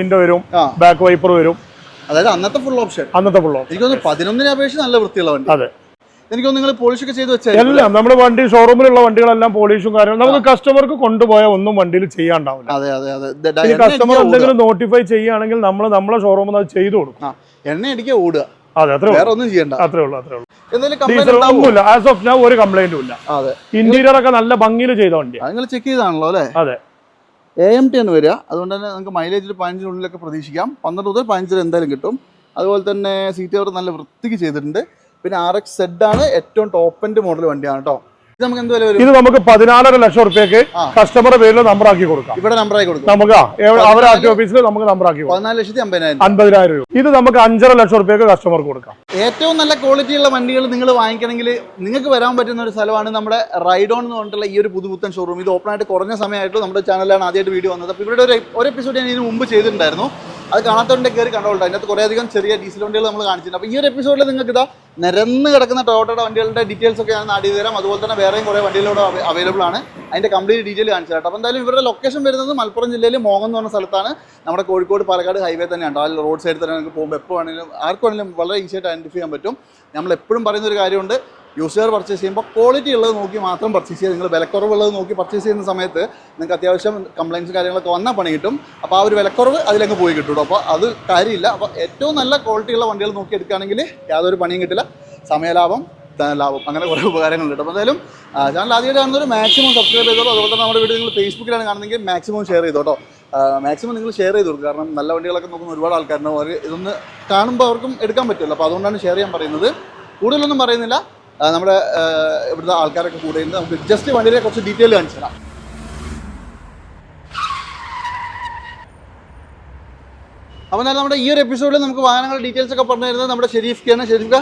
Window വരും back wiper വരും. അതായത് അന്നത്തെ ഫുൾ ഓപ്ഷൻ അന്നത്തെ ഫുൾ ഓപ്ഷൻ എനിക്ക് തോന്നുന്നു പതിനൊന്നിനെ അപേക്ഷിച്ച് നല്ല വൃത്തിയുള്ള വണ്ടി. അതെ. എനിക്ക് നിങ്ങൾ പോളിഷ് ഒക്കെ ചെയ്ത് വെച്ചാൽ എല്ലാം നമ്മുടെ വണ്ടി ഷോറൂമിലുള്ള വണ്ടികളെല്ലാം പോളിഷും കാര്യങ്ങളും നമുക്ക് കസ്റ്റമർക്ക് കൊണ്ടുപോയ ഒന്നും വണ്ടിയിൽ ചെയ്യാണ്ടാവില്ല. അതെ അതെ അതെ. കസ്റ്റമർ എന്തെങ്കിലും നോട്ടിഫൈ ചെയ്യുകയാണെങ്കിൽ നമ്മൾ നമ്മളെ ഷോറൂമിൽ അത് ചെയ്തു കൊടുക്കും. എണ്ണ അടിക്കുക ഓടുക. അതെ അത്രേ വേറെ ഒന്നും ചെയ്യണ്ട. അത്രേ ഉള്ളൂ അത്രേ ഉള്ളൂ. ഒന്നുമില്ല. ആസ് ഓഫ് ഒരു കംപ്ലൈന്റും ഇല്ല. ഇന്റീരിയർ ഒക്കെ നല്ല ഭംഗിയിൽ ചെയ്ത വണ്ടി നിങ്ങൾ ചെക്ക് ചെയ്താണല്ലോ അല്ലേ? അതെ. എ എം ടി ആണ് വരിക. അതുകൊണ്ട് തന്നെ നമുക്ക് മൈലേജിൽ പതിനഞ്ചിനുള്ളിലൊക്കെ പ്രതീക്ഷിക്കാം. പന്ത്രണ്ട് മുതൽ പതിനഞ്ചിൽ എന്തായാലും കിട്ടും. അതുപോലെ തന്നെ സീറ്റ് കവർ നല്ല വൃത്തിക്ക് ചെയ്തിട്ടുണ്ട്. പിന്നെ ആർ എക്സ് സെഡ് ആണ് ഏറ്റവും ടോപ്പ് എൻഡ് മോഡൽ വണ്ടിയാണ് കേട്ടോ. ഇത് നമുക്ക് പതിനാലര ലക്ഷം റുപ്യക്ക്. കസ്റ്റമറുടെ പേരിൽ നമ്പർ ആക്കി കൊടുക്കാം. ഇവിടെ നമ്പറാക്കി കൊടുക്കാം. നമുക്ക് അവരെ ആർ ടി ഓഫീസിൽ നമുക്ക് നമ്പർ ആക്കി കൊടുക്കാം. പതിനാല് ലക്ഷത്തി അമ്പതിനായിരം. രൂപ. ഇത് നമുക്ക് അഞ്ചര ലക്ഷം റുപ്യക്ക് കസ്റ്റമർക്ക് കൊടുക്കാം. ഏറ്റവും നല്ല ക്വാളിറ്റിയുള്ള വണ്ടികൾ നിങ്ങൾ വാങ്ങിക്കണമെങ്കിൽ നിങ്ങൾക്ക് വരാൻ പറ്റുന്ന ഒരു സ്ഥലമാണ് നമ്മുടെ റൈഡോൺ എന്ന് പറഞ്ഞിട്ടുള്ള ഈ ഒരു പുതുപുത്തൻ ഷോറൂം ഇത് ഓപ്പൺ ആയിട്ട് കുറഞ്ഞ സമയമായിട്ട് നമ്മുടെ ചാനലിലാണ് ആദ്യമായിട്ട് വീഡിയോ വന്നത്. അപ്പോൾ ഇവിടെ ഒരു ഒരു എപ്പിസോഡ് ഞാൻ ഇതിന് മുമ്പ് ചെയ്തിട്ടുണ്ടായിരുന്നു. അത് കാണാത്തവരുടെ കയറി കണ്ടോളൂ അതിനകത്ത് കുറേ അധികം ചെറിയ ഡീസൽ വണ്ടികൾ നമ്മൾ കാണിച്ചിട്ടുണ്ട്. അപ്പോൾ ഈ ഒരു എപ്പിസോഡിൽ നിങ്ങൾക്ക് ഇതാ നിരന്ന് കിടക്കുന്ന ടൊയോട്ടയുടെ വണ്ടികളുടെ ഡീറ്റെയിൽസ് ഒക്കെ ഞാൻ നാടി തരാം അതുപോലെ തന്നെ വേറെയും കുറേ വണ്ടികളോട് അവൈലബിൾ ആണ്. അതിന്റെ കംപ്ലീറ്റ് ഡീറ്റെയിൽ കാണിച്ചു തരാം അപ്പോൾ എന്തായാലും ഇവരുടെ ലൊക്കേഷൻ വരുന്നത് മലപ്പുറം ജില്ലയിൽ മോങ്ങം എന്ന് പറഞ്ഞ സ്ഥലത്താണ്. നമ്മുടെ കോഴിക്കോട് പാലക്കാട് ഹൈവേ തന്നെയാണ് ആ റോഡ് സൈഡിൽ തന്നെ നിങ്ങൾക്ക് പോകുമ്പോൾ എപ്പോൾ വേണമെങ്കിലും വളരെ ഈസി ആയിട്ട് ഐഡന്റിഫൈ ചെയ്യാൻ പറ്റും. നമ്മൾ എപ്പോഴും പറയുന്ന ഒരു കാര്യമുണ്ട്. യൂസർ പർച്ചേസ് ചെയ്യുമ്പോൾ ക്വാളിറ്റി ഉള്ളത് നോക്കി മാത്രം പർച്ചേസ് ചെയ്യുക. നിങ്ങൾ വിലക്കുറവുള്ളത് നോക്കി പർച്ചേസ് ചെയ്യുന്ന സമയത്ത് നിങ്ങൾക്ക് അത്യാവശ്യം കംപ്ലയിൻസ് കാര്യങ്ങളൊക്കെ വന്നാൽ പണി കിട്ടും. അപ്പോൾ ആ ഒരു വിലക്കുറവ് അതിലങ്ങ് പോയി കിട്ടും അപ്പോൾ അത് കാര്യമില്ല. അപ്പോൾ ഏറ്റവും നല്ല ക്വാളിറ്റിയുള്ള വണ്ടികൾ നോക്കി എടുക്കുകയാണെങ്കിൽ യാതൊരു പണിയും കിട്ടില്ല. സമയലാഭം ലാഭം. അങ്ങനെ കുറേ ഉപകാരങ്ങളുണ്ട് അപ്പോൾ എന്തായാലും ചാനൽ ആദ്യമായിട്ട് കാണുന്നൊരു മാക്സിമം സബ്സ്ക്രൈബ് ചെയ്തോളൂ അതുപോലെ തന്നെ നമ്മുടെ വീഡിയോ നിങ്ങൾ ഫേസ്ബുക്കിലാണ് കാണുന്നതെങ്കിൽ മാക്സിമം ഷെയർ ചെയ്തോട്ടോ മാക്സിമം നിങ്ങൾ ഷെയർ ചെയ്ത് കൊടുക്കും കാരണം നല്ല വണ്ടികളൊക്കെ നോക്കുന്ന ഒരുപാട് ആൾക്കാരുണ്ടാവും. അവർ ഇതൊന്ന് കാണുമ്പോൾ അവർക്കും എടുക്കാൻ പറ്റുമല്ലോ. അപ്പോൾ അതുകൊണ്ടാണ് ഷെയർ ചെയ്യാൻ പറയുന്നത്. കൂടുതലൊന്നും പറയുന്നില്ല. നമ്മുടെ ഇവിടുത്തെ ആൾക്കാരൊക്കെ കൂടെ ഉണ്ട് നമുക്ക് ജസ്റ്റ് വണ്ടിയിലെ കുറച്ച് ഡീറ്റെയിൽ കാണിച്ചു തരാം. അപ്പോൾ എന്നാൽ നമ്മുടെ ഈ ഒരു എപ്പിസോഡിൽ നമുക്ക് വാഹനങ്ങളുടെ ഡീറ്റെയിൽസ് ഒക്കെ പറഞ്ഞു തരുന്നത് നമ്മുടെ ഷെരീഫ് കെയാണ് ഷെരീഫ് ക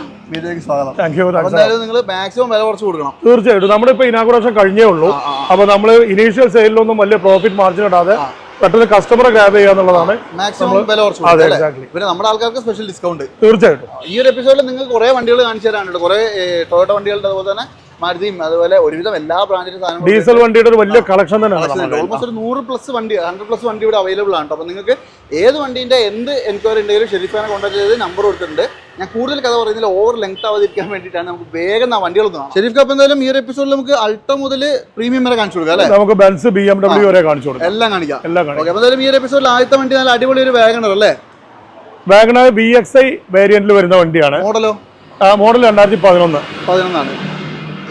സ്വാഗതം. താങ്ക് യു അപ്പോൾ എന്തായാലും നിങ്ങൾ മാക്സിമം വില കുറച്ച് കൊടുക്കണം. തീർച്ചയായിട്ടും. നമ്മളിപ്പോ ഇനാഗുറേഷൻ കഴിഞ്ഞേ ഉള്ളൂ. അപ്പോൾ നമ്മൾ ഇനീഷ്യൽ സെയിലൊന്നും വലിയ പ്രോഫിറ്റ് മാർജിൻ ഇടാതെ. പെട്ടെന്ന് കസ്റ്റമറെ ഗ്രാബ് ചെയ്യുക എന്നുള്ളതാണ് മാക്സിമം വില കുറച്ച്? എക്സാക്ട്ലി പിന്നെ നമ്മുടെ ആൾക്കാർക്ക് സ്പെഷ്യൽ ഡിസ്കൗണ്ട് തീർച്ചയായിട്ടും. ഈ ഒരു എപ്പിസോഡിൽ നിങ്ങൾക്ക് കുറേ വണ്ടികൾ കാണിച്ചു തരാനുണ്ട്. കുറേ ടൊയോട്ട വണ്ടികളുടെ അതുപോലെ തന്നെ മാരുതിയും അതുപോലെ ഒരുവിധം എല്ലാ ബ്രാൻഡിന്റെ സാധനങ്ങളും ഡീസൽ വണ്ടിയുടെ ഒരു വലിയ കളക്ഷൻ തന്നെയാണ് കയ്യിൽ. ഓൾമോസ്റ്റ് ഒരു നൂറ് പ്ലസ് വണ്ടി ഹൺഡ്രഡ് പ്ലസ് വണ്ടി ഇവിടെ അവൈലബിൾ ആണ് അപ്പോൾ നിങ്ങൾക്ക് ഏത് വണ്ടിന്റെ എന്ത് എൻക്വയറി ഉണ്ടെങ്കിലും ഷെരീഫാനെ കോൺടാക്ട് ചെയ്ത് നമ്പർ കൊടുത്തിട്ടുണ്ട്. ഞാൻ കൂടുതൽ കഥ പറയുന്നില്ല ഓവർ ലെങ്ത് ആവാതിരിക്കാൻ വേണ്ടിയിട്ടാണ്. നമുക്ക് വേഗം ആ വണ്ടികൾ കാണാം. ഷെരീഫ് കപ്പ് എന്തായാലും ഈ ഒരു എപ്പിസോഡിൽ നമുക്ക് അൾട്ടോ മുതൽ പ്രീമിയം വരെ കാണിച്ചു കൊടുക്കാം അല്ലേ? നമുക്ക് ബെൻസ് ബി എം ഡബ്ല്യു വരെ കാണിച്ചു കൊടുക്കാം. എല്ലാം കാണിക്കാം. എല്ലാം കാണിക്കാം. ഓക്കെ എന്തായാലും ഈ ഒരു എപ്പിസോഡിൽ ആദ്യത്തെ വണ്ടി നല്ല അടിപൊളി ഒരു വാഗണർ അല്ലേ? വാഗണർ ബി എക്സ് ഐ വേരിയന്റിൽ വരുന്ന വണ്ടിയാണ്. മോഡലോ? മോഡൽ രണ്ടായിരത്തി പതിനൊന്ന് പതിനൊന്നാണ്.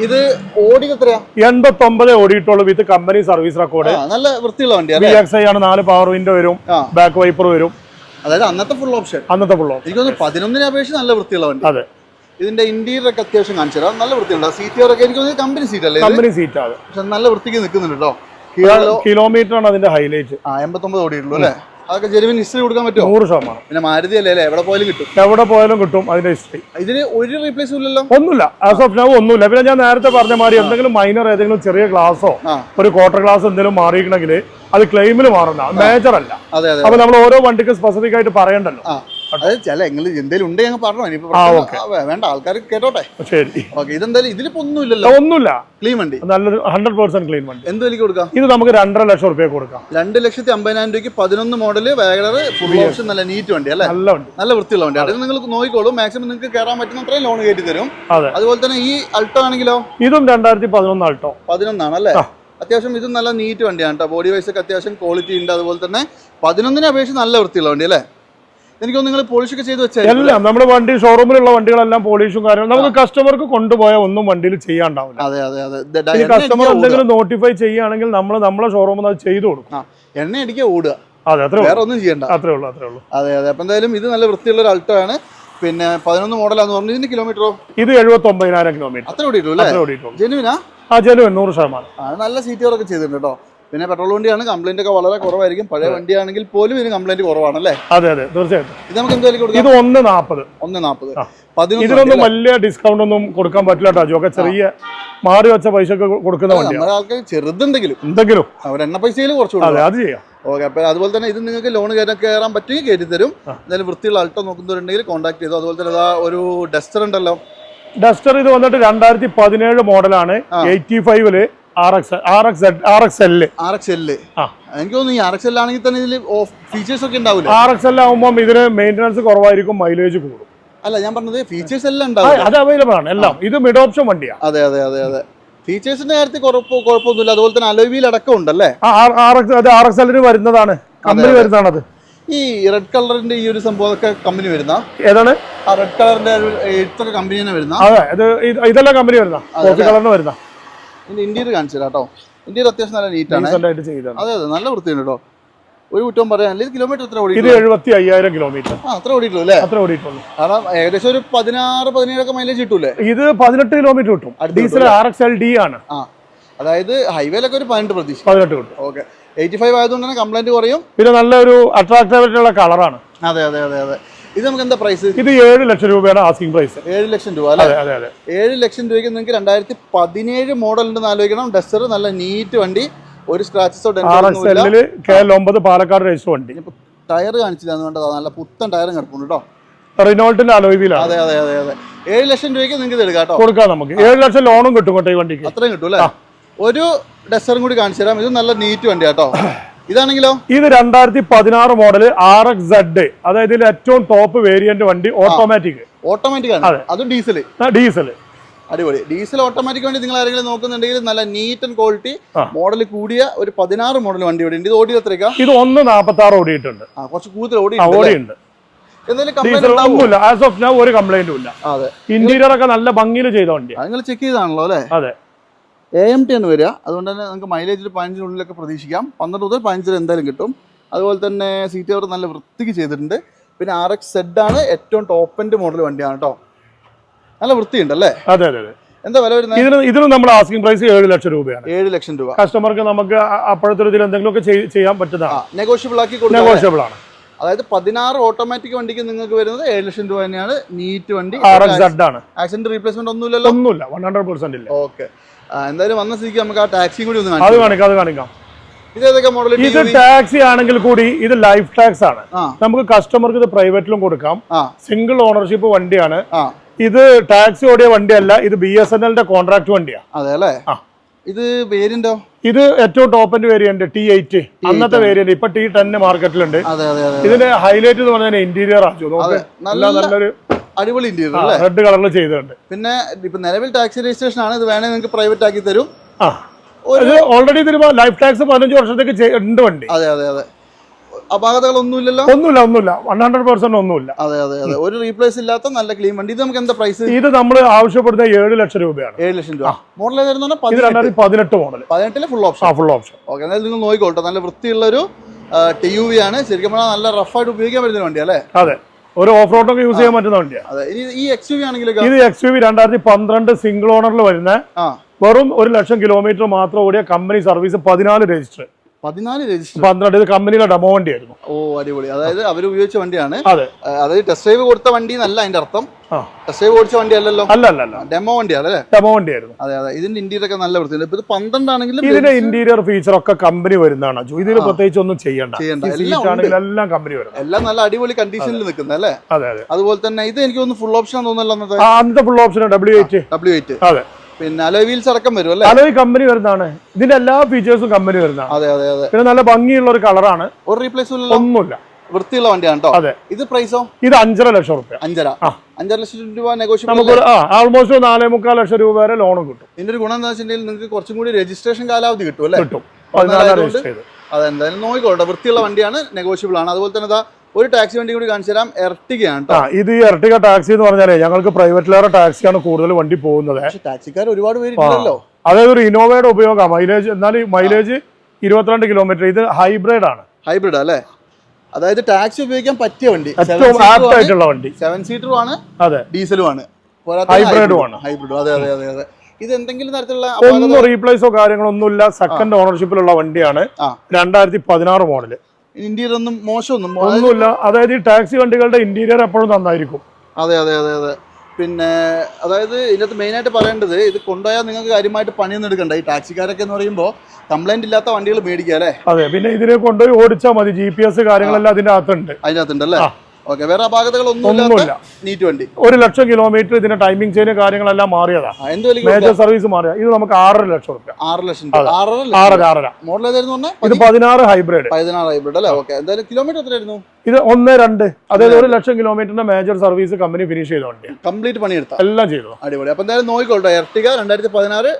ഇത് ഓടി എത്രയാ? എൺപത്തി ഒമ്പത് ഓടിയിട്ടുള്ളൂ വിത്ത് കമ്പനി സർവീസ് റെക്കോർഡ് നല്ല വൃത്തിയുള്ള വണ്ടിയാണ് ബി എക്സ് ഐ ആണ് നാല് പവർ വിൻഡോ വരും ബാക്ക് വൈപ്പർ വരും. അതായത് അന്നത്തെ ഫുൾ ഓപ്ഷൻ അന്നത്തെ ഫുൾ ഓപ്ഷൻ എനിക്ക് തോന്നുന്നു പതിനൊന്നിനെ അപേക്ഷിച്ച് നല്ല വൃത്തിയുള്ള വണ്ടി. അതെ. ഇതിന്റെ ഇന്റീരിയർ ഒക്കെ അത്യാവശ്യം കാണിച്ചു തരാം. നല്ല വൃത്തിയുണ്ട്. സീറ്റ് ഒക്കെ എനിക്ക് തോന്നുന്നു കമ്പനി സീറ്റ് അല്ലേ കമ്പനി സീറ്റ് ആണ് പക്ഷെ നല്ല വൃത്തിക്ക് നിൽക്കുന്നുണ്ട് കേട്ടോ കിലോമീറ്റർ ആണ് അതിന്റെ ഹൈലൈറ്റ് ആ എൺപത്തൊമ്പത് ഓടിയിട്ടുള്ളൂ അല്ലേ? അതൊക്കെ ജെനുവിൻ ഹിസ്റ്ററി കൊടുക്കാൻ പറ്റുമോ? നൂറ് ശതമാനം. പിന്നെ മാരുതി അല്ലേ അല്ലേ? എവിടെ പോയാലും കിട്ടും. എവിടെ പോയാലും കിട്ടും അതിന്റെ ഹിസ്റ്ററി ഇതിന് ഒരു റീപ്ലേസ് ഇല്ലല്ലോ? ഒന്നുമില്ല. ആസ് ഓഫ് നൗ ഒന്നുമില്ല. പിന്നെ ഞാൻ നേരത്തെ പറഞ്ഞ മാതിരി എന്തെങ്കിലും മൈനർ ഏതെങ്കിലും ചെറിയ ഗ്ലാസോ ഒരു ക്വാർട്ടർ ഗ്ലാസ് എന്തെങ്കിലും മാറിയിക്കണമെങ്കിൽ അത് ക്ലെയിമിൽ മാറുന്ന മേജർ അല്ല. അപ്പൊ നമ്മൾ ഓരോ വണ്ടിക്ക് സ്പെസിഫിക് ആയിട്ട് പറയണ്ടല്ലോ. അത് ചില എന്തെങ്കിലും ഉണ്ടെങ്കിൽ ഞങ്ങൾ പറഞ്ഞു. ഇനിയിപ്പോ വേണ്ട ആൾക്കാർ കേട്ടോട്ടെ. ശരി. ഓക്കെ ഇതെന്തായാലും ഇതിലിപ്പോ ഒന്നുമില്ലല്ലോ. ഒന്നുമില്ല. ക്ലീൻ വണ്ടി. നല്ലൊരു ഹൺഡ്രഡ് പെർസെന്റ് ക്ലീൻ വണ്ടി. എന്ത് വിലക്ക് കൊടുക്കാം? ഇത് നമുക്ക് രണ്ടര ലക്ഷം റുപ്യ കൊടുക്കാം. രണ്ട് ലക്ഷത്തി അമ്പതിനായിരം രൂപയ്ക്ക് പതിനൊന്ന് മോഡൽ വേഗർ ഫുൾ ഓപ്ഷൻ നല്ല നീറ്റ് വണ്ടി അല്ലേ? നല്ല വണ്ടി. നല്ല വൃത്തിയുള്ള വണ്ടി. അത്. നിങ്ങൾക്ക് നോക്കിക്കോളൂ. മാക്സിമം നിങ്ങൾക്ക് കേറാൻ പറ്റുന്ന അത്രയും ലോൺ കയറ്റി തരും. അതെ. അതുപോലെ തന്നെ ഈ അൾട്ടോ ആണെങ്കിലോ? ഇതും രണ്ടായിരത്തി പതിനൊന്ന് അൾട്ടോ പതിനൊന്നാണ് അല്ലേ. അത്യാവശ്യം ഇതും നല്ല നീറ്റ് വണ്ടിയാണ് കേട്ടോ. ബോഡി വൈസ് ഒക്കെ അത്യാവശ്യം ക്വാളിറ്റി ഉണ്ട്. അതുപോലെ തന്നെ പതിനൊന്നിനെ അപേക്ഷിച്ച് നല്ല വൃത്തിയുള്ള വണ്ടി അല്ലേ? എനിക്കൊന്ന് നിങ്ങൾ പോളിഷ് ഒക്കെ ചെയ്ത് വെച്ചാൽ എല്ലാം നമ്മുടെ വണ്ടി ഷോറൂമിലുള്ള വണ്ടികളെല്ലാം പോളിഷും കാര്യങ്ങളും. നമുക്ക് കസ്റ്റമർക്ക് കൊണ്ടുപോയ ഒന്നും വണ്ടിയിൽ ചെയ്യാണ്ടാവില്ല. അതെ അതെ അതെ. കസ്റ്റമർ എന്തെങ്കിലും നോട്ടിഫൈ ചെയ്യുകയാണെങ്കിൽ നമ്മൾ നമ്മളെ ഷോറൂമിൽ അത് ചെയ്തു കൊടുക്കും. എണ്ണ അടിക്കുക ഓടുക. അതെ അത്രേ വേറെ ഒന്നും ചെയ്യണ്ട. അത്രേ ഉള്ളൂ അത്രേ ഉള്ളൂ. അതെ അതെ. അപ്പം എന്തായാലും ഇത് നല്ല വൃത്തിയുള്ള ഒരു അൾട്ടോ ആണ്. പിന്നെ പതിനൊന്ന് മോഡലാന്ന് പറഞ്ഞു. ഇതിന്റെ കിലോമീറ്ററോ ഇത് എഴുപത്തി ഒമ്പതിനായിരം കിലോമീറ്റർ അത്ര ഓടിയിട്ടുള്ളൂ അല്ലേ? അത്ര ഓടിയിട്ടുള്ളൂ. ജെനുവിനാ ആ ചെലവ് നൂറ് ശതമാനം. നല്ല സീറ്റുകളൊക്കെ ചെയ്തിട്ടുണ്ട് കേട്ടോ. പിന്നെ പെട്രോൾ വണ്ടിയാണ് കംപ്ലൈന്റ് ഒക്കെ വളരെ കുറവായിരിക്കും. പഴയ വണ്ടിയാണെങ്കിൽ പോലും ഇതിന് കംപ്ലൈന്റ് കുറവാണ് അല്ലേ അതെ അതെ തീർച്ചയായിട്ടും. ഇത് നമുക്ക് എന്തായാലും കൊടുക്കാം? ഇത് ഒന്ന് നാൽപ്പത് ഒന്ന് നാൽപ്പത് ഇതിനൊന്നും വലിയ ഡിസ്കൗണ്ട് ഒന്നും കൊടുക്കാൻ പറ്റില്ല കേട്ടോ ജോക്കെ ചെറിയ മാറി വെച്ച പൈസ ഒക്കെ കൊടുക്കുന്ന വണ്ടിയാണ് ആൾക്ക് ചെറുതെന്തെങ്കിലും എന്തെങ്കിലും അവർ എണ്ണ പൈസയിൽ കുറച്ച് അതെ കൊടുക്കും. അത് ചെയ്യാം. ഓക്കെ അപ്പോൾ അതുപോലെ തന്നെ ഇത് നിങ്ങൾക്ക് ലോൺ കയറാൻ കയറാൻ പറ്റുമെങ്കിൽ കയറ്റി തരും. എന്തായാലും വൃത്തിയുള്ള അൾട്ടോ നോക്കുന്നവരുണ്ടെങ്കിൽ കോൺടാക്ട് ചെയ്തു. അതുപോലെ തന്നെ ഒരു ഡസ്റ്റർ ഉണ്ടല്ലോ. ഡസ്റ്റർ ഇത് വന്നിട്ട് രണ്ടായിരത്തി പതിനേഴ് മോഡലാണ്. എയ്റ്റി ഫൈവിൽ ആണെങ്കിൽ തന്നെ ഇതിൽ ഫീച്ചേഴ്സ് ഒക്കെ ഉണ്ടാവില്ല? ആർ എക്സ് എൽ ആകുമ്പോൾ ഇതിന് മെയിന്റനൻസ് കുറവായിരിക്കും മൈലേജ് കൂടും. അല്ല ഞാൻ പറഞ്ഞത് ഫീച്ചേഴ്സ് എല്ലാം ഉണ്ടാവും അത് അവൈലബിൾ ആണ് എല്ലാം. ഇത് മിഡ് ഓപ്ഷൻ വണ്ടിയാണ് അതെ അതെ അതെ അതെ. ഫീച്ചേഴ്സിന്റെ കാര്യത്തിൽ കുഴപ്പ കുഴപ്പമൊന്നുമില്ല. അതുപോലെ തന്നെ അലോവിയിൽ അടക്കം ഉണ്ടല്ലേ? ആർ എക്സ് അത് ആർ എക്സ് എല്ലിന് വരുന്നതാണ്. കമ്പനി വരുന്നതാണ് അത്. ഈ റെഡ് കളറിന്റെ ഈ ഒരു സംഭവമൊക്കെ കമ്പനി വരുന്ന? ഏതാണ്? ആ റെഡ് കളറിന്റെ എഴുത്തൊക്കെ കമ്പനി തന്നെ വരുന്ന? അതെ ഇത് ഇത് ഇതെല്ലാം കമ്പനി വരുന്ന. കോഫി കളറിന് വരുന്ന. ഇന്ത്യയിൽ ഇന്റീരിയർ കാണിച്ചു കേട്ടോ. ഇന്റീരിയർ അത്യാവശ്യം നല്ല നീറ്റാണ് ആണ്. അതെ അതെ നല്ല വൃത്തിയുണ്ട് കേട്ടോ. ഒരു കുറ്റവും പറയാനില്ല. ഇത് കിലോമീറ്റർ എത്ര ഓടി എഴുപത്തി അയ്യായിരം കിലോമീറ്റർ ആ അത്ര ഓടിയിട്ടുള്ളൂ അല്ലേ? അത്ര ഓടിയിട്ടുള്ളൂ. കാരണം ഏകദേശം ഒരു പതിനാറ് പതിനേഴൊക്കെ മൈലേജ് കിട്ടൂലേ? ഇത് പതിനെട്ട് കിലോമീറ്റർ കിട്ടും. Diesel R X L D ആണ്. അതായത് ഹൈവേയിലൊക്കെ ഒരു പതിനെട്ട് പ്രതീക്ഷ പതിനെട്ട് കിട്ടും. ഓക്കെ എയ്റ്റി ഫൈവ് ആയതുകൊണ്ട് തന്നെ കംപ്ലൈന്റ് കുറയും. പിന്നെ നല്ലൊരു അട്രാക്റ്റീവ് ഉള്ള കളറാണ്. അതെ അതെ അതെ അതെ. ഇത് നമുക്ക് എന്താ പ്രൈസ് ഇത് ഏഴ് ലക്ഷം രൂപയാണ് ആസ്കിംഗ് പ്രൈസ് ഏഴ് ലക്ഷം രൂപ അല്ലേ? അതെ അതെ ഏഴ് ലക്ഷം രൂപയ്ക്ക് നിങ്ങൾക്ക് രണ്ടായിരത്തി പതിനേഴ് മോഡൽ ഉണ്ടെന്ന് ആലോചിക്കണം. ഡസ്റ്റർ നല്ല നീറ്റ് വണ്ടി. ഒരു സ്ക്രാച്ചസോ ഡെന്റോ ഒമ്പത് പാലക്കാട് രജിസ്റ്റർ വണ്ടി. ടയർ കാണിച്ചില്ല അതുകൊണ്ട് നല്ല പുത്തൻ ടയറും കിടപ്പുണ്ട് കേട്ടോ റിനോൾട്ടിന്റെ അലോയിലാണ് അതെ അതെ അതെ അതെ. ഏഴ് ലക്ഷം രൂപയ്ക്ക് നിങ്ങൾക്ക് ഇത് എടുക്കാം കേട്ടോ കൊടുക്കാം നമുക്ക്. ഏഴ് ലക്ഷം ലോണും കിട്ടും കേട്ടോ ഈ വണ്ടിക്ക്. അത്രയും കിട്ടും അല്ലേ? ഒരു ഡസ്റ്ററും കൂടി കാണിച്ചു തരാം. ഇത് നല്ല നീറ്റ് വണ്ടി കേട്ടോ ഇതാണെങ്കിലോ? ഇത് രണ്ടായിരത്തി പതിനാറ് മോഡൽ ആർ എക്സ് സെഡ്. അതായത് ഇതിൽ ഏറ്റവും ടോപ്പ് വേരിയന്റ് വണ്ടി ഓട്ടോമാറ്റിക് ഓട്ടോമാറ്റിക് ആണ്. അതും. ഡീസൽ ഡീസൽ അടിപൊളി. ഡീസൽ ഓട്ടോമാറ്റിക് വണ്ടി നിങ്ങൾ ആരെങ്കിലും നോക്കുന്നുണ്ടെങ്കിൽ നല്ല നീറ്റ് ആൻഡ് ക്വാളിറ്റി മോഡൽ കൂടിയ ഒരു പതിനാറ് മോഡൽ വണ്ടി ഇവിടെ ഉണ്ട്. ഇത് ഓടി എത്രയ്ക്കാ? ഇത് ഒന്ന് നാൽപ്പത്തി ആറ് ഓടിയിട്ടുണ്ട് കുറച്ച് കൂടുതൽ ഓടി ഓടിയുണ്ട് എന്തെങ്കിലും ഒന്നുമില്ല. ആസ് ഓഫ് നൗ ഒരു കംപ്ലൈന്റും ഇല്ല. അതെ. ഇന്റീരിയർ ഒക്കെ നല്ല ഭംഗിയിൽ ചെയ്ത വണ്ടി നിങ്ങൾ ചെക്ക് ചെയ്താണല്ലോ അല്ലേ? അതെ. എ എം ടി ആണ് വരിക. അതുകൊണ്ട് തന്നെ നിങ്ങൾക്ക് മൈലേജിൽ പതിനഞ്ചിനുള്ളിലൊക്കെ പ്രതീക്ഷിക്കാം. പന്ത്രണ്ട് മുതൽ പതിനഞ്ചിൽ എന്തായാലും കിട്ടും. അതുപോലെ തന്നെ സീറ്റ് കവർ നല്ല വൃത്തിക്ക് ചെയ്തിട്ടുണ്ട്. പിന്നെ ആർ എക്സ് സെഡ് ആണ് ഏറ്റവും ടോപ്പ് എൻഡ് മോഡൽ വണ്ടിയാണ് കേട്ടോ നല്ല വൃത്തിയുണ്ട് അല്ലേ? അതെ അതെ അതെ. എന്താ വില വരുന്നത്? ഇതിന് ഇതിന് നമ്മൾ ആസ്കിംഗ് പ്രൈസ് ഏഴ് ലക്ഷം രൂപയാണ്. ഏഴ് ലക്ഷം രൂപ. കസ്റ്റമർക്ക് നമുക്ക് അപ്പോഴത്തെ ഒരു ഇതിൽ എന്തെങ്കിലുമൊക്കെ ചെയ്യാൻ പറ്റുന്നതാണ്. നെഗോഷ്യബിൾ ആക്കി നെഗോഷ്യബിൾ ആണ്. അതായത് പതിനാറ് ഓട്ടോമാറ്റിക് വണ്ടിക്ക് നിങ്ങൾക്ക് വരുന്നത് ഏഴ് ലക്ഷം രൂപ തന്നെയാണ്. നീറ്റ് വണ്ടി. ആണ്. ആക്സിഡന്റ് റീപ്ലേസ്മെന്റ് ഒന്നുമില്ലല്ലോ? ഒന്നുമില്ല. വൺ ഹൺഡ്രഡ് പെർസെന്റ് ഇല്ല. ഓക്കെ എന്തായാലും വന്ന സ്ഥിതിക്ക് നമുക്ക് ആ ടാക്സിയും കൂടി ഒന്ന് അത് കാണിക്കാം അത് കാണിക്കാം. ഇത് ഏതൊക്കെ മോഡൽ ഇത് ടാക്സി ആണെങ്കിൽ കൂടി ഇത് ലൈഫ് ടാക്സ് ആണ്. നമുക്ക് കസ്റ്റമർക്ക് ഇത് പ്രൈവറ്റിലും കൊടുക്കാം. സിംഗിൾ ഓണർഷിപ്പ് വണ്ടിയാണ്. ഇത് ടാക്സി ഓടിയ വണ്ടിയല്ല ഇത് ബി എസ് എൻ എല്ലിന്റെ കോൺട്രാക്ട് വണ്ടിയാണ് അതെ അല്ലേ? ഇത് വേരിയന്റോ? ഇത് ഏറ്റവും ടോപ്പിന്റെ വേരിയന്റ് ടി എയ്റ്റ് അന്നത്തെ വേരിയന്റ് ഇപ്പൊ ടി ടെൻ മാർക്കറ്റിലുണ്ട് ഇതിന്റെ ഹൈലൈറ്റ് എന്ന് പറഞ്ഞാൽ ഇന്റീരിയർ ആണ് നല്ല- നല്ലൊരു അടിപൊളി ഇന്റീരിയർ അല്ലേ? റെഡ് കളറിൽ ചെയ്തിട്ടുണ്ട്. പിന്നെ ഇപ്പൊ നിലവിൽ ടാക്സി രജിസ്ട്രേഷൻ ആണ് ഇത് വേണേ നിങ്ങൾക്ക് പ്രൈവറ്റ് ആക്കി തരും. ഓൾറെഡി ഇതിന് ലൈഫ് ടാക്സ് പതിനഞ്ച് വർഷത്തേക്ക് ഉണ്ട് വണ്ടി. അതെ അതെ അതെ. അപാകതകളൊന്നുമില്ലല്ലോ ഒന്നുമില്ല ഒന്നുമില്ല. വൺ ഹൺഡ്രഡ് പെർസെന്റ് ഒന്നുമില്ല. അതെ അതെ അതെ. ഒരു റീപ്ലേസ് ഇല്ലാത്ത നല്ല ക്ലീൻ വണ്ടി. ഇത് നമുക്ക് എന്താ പ്രൈസ് ഇത് നമ്മൾ ആവശ്യപ്പെടുന്ന ഏഴ് ലക്ഷം രൂപയാണ്. ഏഴ് ലക്ഷം രൂപ. മോഡൽ ഏതായിരുന്നു പതിനെട്ട്. മോഡൽ പതിനെട്ടിലെ full option full option okay എന്നാലും നിങ്ങൾ നോക്കിക്കോട്ടെ നല്ല വൃത്തിയുള്ള ഒരു ടി യു വി ആണ്. ശരിക്കും പറഞ്ഞാൽ നല്ല റഫായിട്ട് ഉപയോഗിക്കാൻ പറ്റുന്ന വണ്ടി അല്ലേ? അതെ. ഒരു ഓഫ് റോഡ് ഒക്കെ യൂസ് ചെയ്യാൻ പറ്റുന്ന വണ്ടിയാണ് ഈ എക്സ് യു വി ആണെങ്കിലൊക്കെ ഇത് എക്സ് യു വി രണ്ടായിരത്തി പന്ത്രണ്ട് സിംഗിൾ ഓണറിൽ വരുന്ന വെറും ഒരു ലക്ഷം കിലോമീറ്റർ മാത്രം ഓടിയ കമ്പനി സർവീസ് പതിനാല് രജിസ്റ്റർ പതിനാല് രജിസ്റ്റർ. പന്ത്രണ്ട് ഇത് കമ്പനിയുടെ ഡെമോ വണ്ടിയായിരുന്നു. ഓ അടിപൊളി. അതായത് അവർ ഉപയോഗിച്ച വണ്ടിയാണ്. അതെ. അതായത് ടെസ്റ്റ് ഡ്രൈവ് കൊടുത്ത വണ്ടി എന്നല്ല അതിന്റെ അർത്ഥം. ടെസ്റ്റ് ഡ്രൈവ് ഓടിച്ച വണ്ടി അല്ലല്ലോ? അല്ല അല്ല അല്ല. ഡെമോ വണ്ടിയാണ് അല്ലേ? ഡെമോ വണ്ടിയായിരുന്നു. അതെ അതെ. ഇതിന്റെ ഇന്റീരിയർ ഒക്കെ നല്ല വൃത്തിയുണ്ട്. ഇപ്പൊ ഇത് പന്ത്രണ്ടാണെങ്കിലും ഇതിന്റെ ഇന്റീരിയർ ഫീച്ചർ ഒക്കെ കമ്പനി വരുന്നതാണ് ഇതിൽ പ്രത്യേകിച്ച് ഒന്നും ചെയ്യണ്ട. എല്ലാം കമ്പനി വരുന്നത്. എല്ലാം നല്ല അടിപൊളി കണ്ടീഷനിൽ നിൽക്കുന്നത് അല്ലേ? അതെ അതെ. അതുപോലെ തന്നെ ഇത് എനിക്ക് ഒന്ന് ഫുൾ ഓപ്ഷൻ തോന്നുന്നല്ലോ അന്നത്തെ full option W eight W eight അതെ. പിന്നെ അലോയ് വീൽസ് അടക്കം വരും അല്ലേ? അലോയ് കമ്പനി വരുന്നതാണ്. ഇതിന്റെ എല്ലാ ഫീച്ചേഴ്സും കമ്പനി വരുന്നതാണ്. അതെ അതെ അതെ. പിന്നെ നല്ല ഭംഗിയുള്ള ഒരു കളറാണ് ഒരു റീപ്ലേസ് ഒന്നുമില്ല. വൃത്തിയുള്ള വണ്ടിയാണ് കേട്ടോ അതെ. ഇത് പ്രൈസോ ഇത് അഞ്ചര ലക്ഷം റുപ്യ. അഞ്ചര. അഞ്ചര ലക്ഷം രൂപ നെഗോഷ്യബിൾ നമുക്ക് ആൾമോസ്റ്റ് നാലേ മുക്കാൽ ലക്ഷം രൂപ വരെ ലോണും കിട്ടും. ഇതിന്റെ ഒരു ഗുണം എന്താ വെച്ചിട്ടുണ്ടെങ്കിൽ നിങ്ങൾക്ക് കുറച്ചും കൂടി രജിസ്ട്രേഷൻ കാലാവധി കിട്ടും അല്ലേ? കിട്ടും. അതെന്തായാലും നോക്കിക്കോട്ടെ. വൃത്തിയുള്ള വണ്ടിയാണ് നെഗോഷ്യബിൾ ആണ്. അതുപോലെ തന്നെ ഒരു ടാക്സി വണ്ടി കൂടി കാണിച്ചു തരാം. എർട്ടികയാണ് ഇത് ഈ ഇരട്ടിക ടാക്സി എന്ന് പറഞ്ഞാലേ ഞങ്ങൾക്ക് പ്രൈവറ്റ് പ്രൈവറ്റിലേറെ ടാക്സിയാണ് കൂടുതൽ വണ്ടി പോകുന്നത്. ടാക്സിക്കാർ ഒരുപാട് പേര് ഇല്ലല്ലോ. അതായത് ഒരു ഇന്നോവയുടെ ഉപയോഗമാണ്. മൈലേജ് എന്നാൽ മൈലേജ് ഇരുപത്തിരണ്ട് കിലോമീറ്റർ ഇത് ഹൈബ്രിഡ് ആണ്. ഹൈബ്രിഡ് അല്ലേ? അതായത് ടാക്സി ഉപയോഗിക്കാൻ പറ്റിയ വണ്ടി. ഏറ്റവും ആപ്റ്റ് ആയിട്ടുള്ള വണ്ടി. സെവൻ സീറ്ററും ആണ് അതെ. ഡീസലും ആണ്. ഹൈബ്രിഡും ആണ്. ഹൈബ്രിഡും അതെ അതെ അതെ അതെ. ഇത് എന്തെങ്കിലും തരത്തിലുള്ള ഒന്നും റീപ്ലേസോ കാര്യങ്ങളോ ഒന്നുമില്ല. സെക്കൻഡ് ഓണർഷിപ്പിലുള്ള വണ്ടിയാണ്. രണ്ടായിരത്തി പതിനാറ് മോഡൽ ഇന്റീരിയർ ഒന്നും മോശമൊന്നും ഒന്നുമില്ല. അതായത് ഈ ടാക്സി വണ്ടികളുടെ ഇന്റീരിയർ എപ്പോഴും നന്നായിരിക്കും. അതെ അതെ അതെ അതെ. പിന്നെ അതായത് ഇതിനകത്ത് മെയിനായിട്ട് പറയേണ്ടത് ഇത് കൊണ്ടുപോയാൽ നിങ്ങൾക്ക് കാര്യമായിട്ട് പണിയൊന്നും എടുക്കണ്ട. ഈ ടാക്സിക്കാരൊക്കെ എന്ന് പറയുമ്പോൾ കംപ്ലൈന്റ് ഇല്ലാത്ത വണ്ടികൾ മേടിക്കുക അല്ലേ? അതെ പിന്നെ ഇതിനെ കൊണ്ടുപോയി ഓടിച്ചാൽ മതി. ജി പി എസ് കാര്യങ്ങളെല്ലാം അതിന്റെ അകത്തുണ്ട്. അതിനകത്തുണ്ട് അല്ലേ. ഓക്കെ വേറെ അപാകതകളൊന്നും നീറ്റ് വണ്ടി. ഒരു ലക്ഷം കിലോമീറ്റർ ഇതിന്റെ ടൈമിംഗ് ചെയിന് കാര്യങ്ങളെല്ലാം മാറിയതാ. മേജർ സർവീസ് മാറിയ ഇത് നമുക്ക് ആറര ലക്ഷം റുപ്യ. ആറ് ലക്ഷം ആറര ആറര മോഡൽ ഏതായിരുന്നു ഇത് പതിനാറ് ഹൈബ്രിഡ് പതിനാറ് ഹൈബ്രിഡ് അല്ലേ? ഓക്കെ. എന്തായാലും കിലോമീറ്റർ എത്രയായിരുന്നു? ഇത് ഒന്ന് രണ്ട്. അതായത് ഒരു ലക്ഷം കിലോമീറ്ററിന്റെ മേജർ സർവീസ് കമ്പനി ഫിനിഷ് ചെയ്തോണ്ട് കംപ്ലീറ്റ് കംപ്ലീറ്റ് പണിയെടുത്ത എല്ലാം ചെയ്തു. അടിപൊളി. അപ്പൊ എന്തായാലും നോക്കിക്കോട്ടെ എർട്ടിക രണ്ടായിരത്തി പതിനാറ്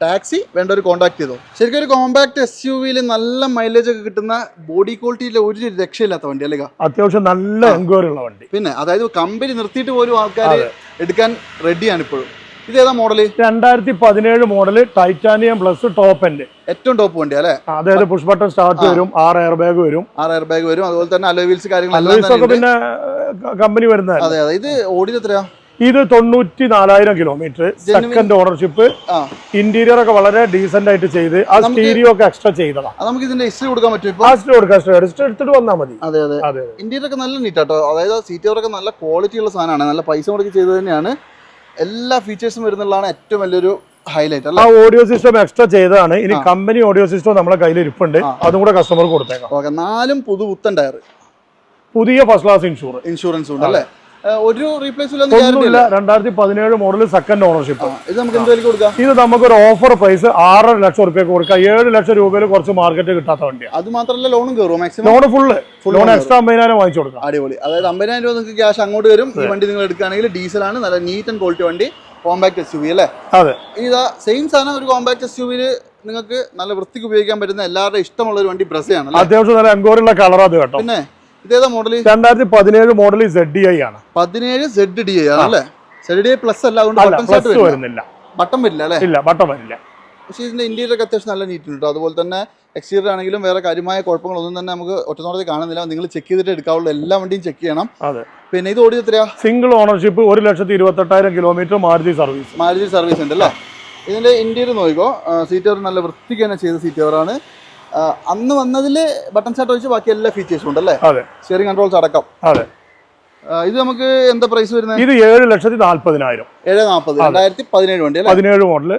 ടാക്സി വേണ്ട ഒരു കോൺടാക്ട് ചെയ്തു? ശരിക്കും ഒരു കോമ്പാക്ട് എസ് യു വിയിൽ നല്ല മൈലേജ് ഒക്കെ കിട്ടുന്ന ബോഡി ക്വാളിറ്റിയിലെ ഒരു രക്ഷയില്ലാത്ത വണ്ടി അല്ലേ അത്യാവശ്യം നല്ല എൻക്വയറി ഉള്ള വണ്ടി. പിന്നെ അതായത് കമ്പനി നിർത്തിയിട്ട് പോലും ആൾക്കാർ എടുക്കാൻ റെഡിയാണ് ഇപ്പോഴും ഇത് ഏതാ മോഡൽ രണ്ടായിരത്തി പതിനേഴ് model titanium plus top end ഏറ്റവും ടോപ്പ് വണ്ടി അല്ലേ അതായത് പുഷ് ബട്ടൺ സ്റ്റാർട്ട് വരും ആറ് എയർ ബാഗ് വരും. ആറ് എയർ ബാഗ് വരും അതുപോലെ തന്നെ അലോ വീൽസ് കാര്യങ്ങളെല്ലാം അലോയ്സ് ഒക്കെ പിന്നെ കമ്പനി വരുന്ന അതെ അതെ. ഇത് ഓടിയത് എത്രയാ? ഇത് തൊണ്ണൂറ്റി നാലായിരം കിലോമീറ്റർ സെക്കൻഡ് ഓണർഷിപ്പ് ഇന്റീരിയർ ഒക്കെ വളരെ ഡീസെന്റ് ആയിട്ട് ചെയ്ത് ആ സ്റ്റീരിയോ ഒക്കെ എക്സ്ട്രാ ചെയ്തതാ. അത് നമുക്ക് ഇതിന്റെ ഹിസ്റ്ററി കൊടുക്കാൻ പറ്റും ഇപ്പൊ? ലാസ്റ്റ് കൊടുക്കാം സ്റ്റേഡ് എടുത്തിട്ട് വന്നാൽ മതി. അതെ അതെ. അതെ ഇന്ത്യയിലൊക്കെ ഒക്കെ നല്ല നീറ്റ് ആട്ടോ അതായത് സീറ്റ് ഒക്കെ നല്ല ക്വാളിറ്റി ഉള്ള സാധനമാണ്. നല്ല പൈസ മുടക്കി ചെയ്ത് തന്നെയാണ്. എല്ലാ ഫീച്ചേഴ്സും വരുന്നുള്ളതാണ് ഏറ്റവും വലിയൊരു ഹൈലൈറ്റ് ആ ഓഡിയോ സിസ്റ്റം എക്സ്ട്രാ ചെയ്തതാണ്. ഇനി കമ്പനി ഓഡിയോ സിസ്റ്റം നമ്മുടെ കയ്യിൽ ഇരിപ്പുണ്ട്. അതും കൂടെ കസ്റ്റമർക്ക് കൊടുത്തേക്കാം. ഓക്കെ നാലും പുതു പുത്തൻ ടയർ പുതിയ ഫസ്റ്റ് ക്ലാസ് ഇൻഷുറൻസ് ഇൻഷുറൻസ് ഉണ്ട് അല്ലേ? ഒരു റീപ്ലേസ് ഇല്ലാന്ന് ഗ്യാരണ്ടി ഒന്നുമില്ല രണ്ടായിരത്തി പതിനേഴ് മോഡൽ സെക്കൻഡ് ഓണർഷിപ്പ് ഇത് നമുക്ക് എന്ത് വിലക്ക് കൊടുക്കാം? ഇത് നമുക്കൊരു ഓഫർ പ്രൈസ് ആറര ലക്ഷം റുപ്യക്ക് കൊടുക്കാം. ഏഴ് ലക്ഷം രൂപയിൽ കുറച്ച് മാർക്കറ്റ് കിട്ടാത്ത വണ്ടിയാണ് അത് മാത്രമല്ല ലോണും കയറും maximum loan full loan extra അമ്പതിനായിരം വാങ്ങിച്ചു കൊടുക്കാം. അടിപൊളി. അതായത് അമ്പതിനായിരം രൂപ നിങ്ങൾക്ക് ക്യാഷ് അങ്ങോട്ട് വരും. ഈ വണ്ടി നിങ്ങൾ എടുക്കുകയാണെങ്കിൽ ഡീസലാണ് നല്ല നീറ്റ് ആൻഡ് ക്വാളിറ്റി വണ്ടി. കോമ്പാക്ട് എസ് യു വി അല്ലേ? അതെ. ഇതാ സെയിം സാധനം ഒരു കോമ്പാക്ട് എസ് യു വിയിൽ നിങ്ങൾക്ക് നല്ല വൃത്തിക്ക് ഉപയോഗിക്കാൻ പറ്റുന്ന എല്ലാവരുടെ ഇഷ്ടമുള്ള ഒരു വണ്ടി ബ്രസയാണ് അത്യാവശ്യം നല്ല എൻക്വയറി കളർ അത് കേട്ടോ. പിന്നെ ഇതേതാ മോഡൽ രണ്ടായിരത്തി പതിനേഴ് മോഡൽ സെഡ് ഡി ഐ ആണ്. പതിനേഴ് സെഡ് ഡി ഐ ആണല്ലേ സെഡ് ഡി പ്ലസ് അല്ല അതുകൊണ്ട് വരുന്നില്ല. ബട്ടൺ വരില്ല അല്ലേ? ഇല്ല ബട്ടൺ വരില്ല. പക്ഷേ ഇതിന്റെ ഇന്ത്യയിലൊക്കെ അത്യാവശ്യം നല്ല നീറ്റ് ഉണ്ട് അതുപോലെ തന്നെ എക്സ്റ്റീരിയർ ആണെങ്കിലും വേറെ കാര്യമായ കുഴപ്പങ്ങളൊന്നും തന്നെ നമുക്ക് ഒറ്റനോടത്തിൽ കാണുന്നില്ല. നിങ്ങൾ ചെക്ക് ചെയ്തിട്ട് എടുക്കാവുള്ളൂ. എല്ലാ വണ്ടിയും ചെക്ക് ചെയ്യണം. അതെ. പിന്നെ ഇത് ഓടി എത്രയാ? സിംഗിൾ ഓണർഷിപ്പ് ഒരു ലക്ഷത്തി ഇരുപത്തെട്ടായിരം kilometre Maruti service Maruti service ഉണ്ട് അല്ലേ? ഇതിന്റെ ഇന്റീരിയർ നോക്കിക്കോ. സീറ്റ് കവർ നല്ല വൃത്തിക്ക് തന്നെ ചെയ്ത സീറ്റ് കവറാണ് അന്ന് വന്നതിൽ ബട്ടൺ സെറ്റ് ഒഴിച്ച് ബാക്കി എല്ലാ ഫീച്ചേഴ്സും ഉണ്ട് അല്ലേ അതെ. സ്റ്റിയറിംഗ് കൺട്രോൾസ് അടക്കം. അതെ. ഇത് നമുക്ക് എന്താ പ്രൈസ് വരുന്നത്? ഇത് ഏഴ് ലക്ഷത്തി നാല്പതിനായിരം. ഏഴ് നാൽപ്പത് രണ്ടായിരത്തി പതിനേഴ് വണ്ടി അല്ലേ? പതിനേഴ് മോഡൽ